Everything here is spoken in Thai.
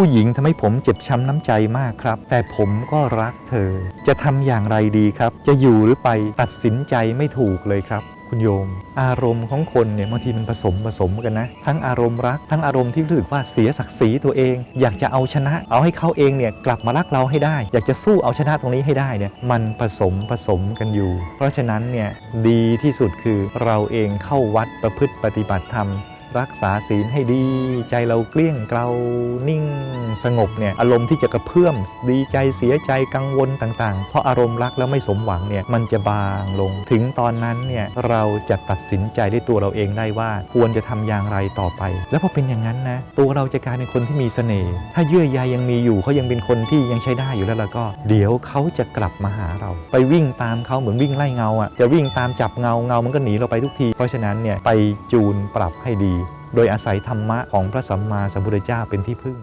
ผู้หญิงทำให้ผมเจ็บช้ำน้ำใจมากครับ แต่ผมก็รักเธอ จะทำอย่างไรดีครับ จะอยู่หรือไปตัดสินใจไม่ถูกเลยครับคุณโยม อารมณ์ของคนเนี่ยบางทีมันผสมผสมกันนะ ทั้งอารมณ์รัก ทั้งอารมณ์ที่รู้สึกว่าเสียศักดิ์ศรีตัวเอง อยากจะเอาชนะ เอาให้เขาเองเนี่ยกลับมารักเราให้ได้ อยากจะสู้เอาชนะตรงนี้ให้ได้เนี่ยมันผสมผสมกันอยู่ เพราะฉะนั้นเนี่ยดีที่สุดคือเราเองเข้าวัดประพฤติปฏิบัติธรรม รักษาศีลให้ดี ใจเราเกลี้ยงเกลานิ่ง สงบเนี่ยอารมณ์ที่จะกระเพื่อมดีใจเสียใจกังวลต่างๆ เพราะอารมณ์รักแล้วไม่สมหวังเนี่ยมันจะบางลง ถึงตอนนั้นเนี่ยเราจะตัดสินใจด้วยตัวเราเองได้ว่าควรจะทำอย่างไรต่อไป แล้วพอเป็นอย่างนั้นนะตัวเราจะกลายเป็นคนที่มีเสน่ห์ถ้าเยื่อใยยังมีอยู่เขายังเป็นคนที่ยังใช้ได้อยู่แล้วแล้วก็ เดี๋ยวเขาจะกลับมาหาเรา ไปวิ่งตามเขาเหมือนวิ่งไล่เงาอะจะวิ่งตามจับเงาเงามันก็หนีเราไปทุกที เพราะฉะนั้นเนี่ยไปจูนปรับให้ดี โดยอาศัยธรรมะของพระสัมมาสัมพุทธเจ้าเป็นที่พึ่ง